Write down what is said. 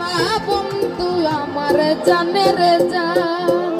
না বন্ধু আমার জানের জান।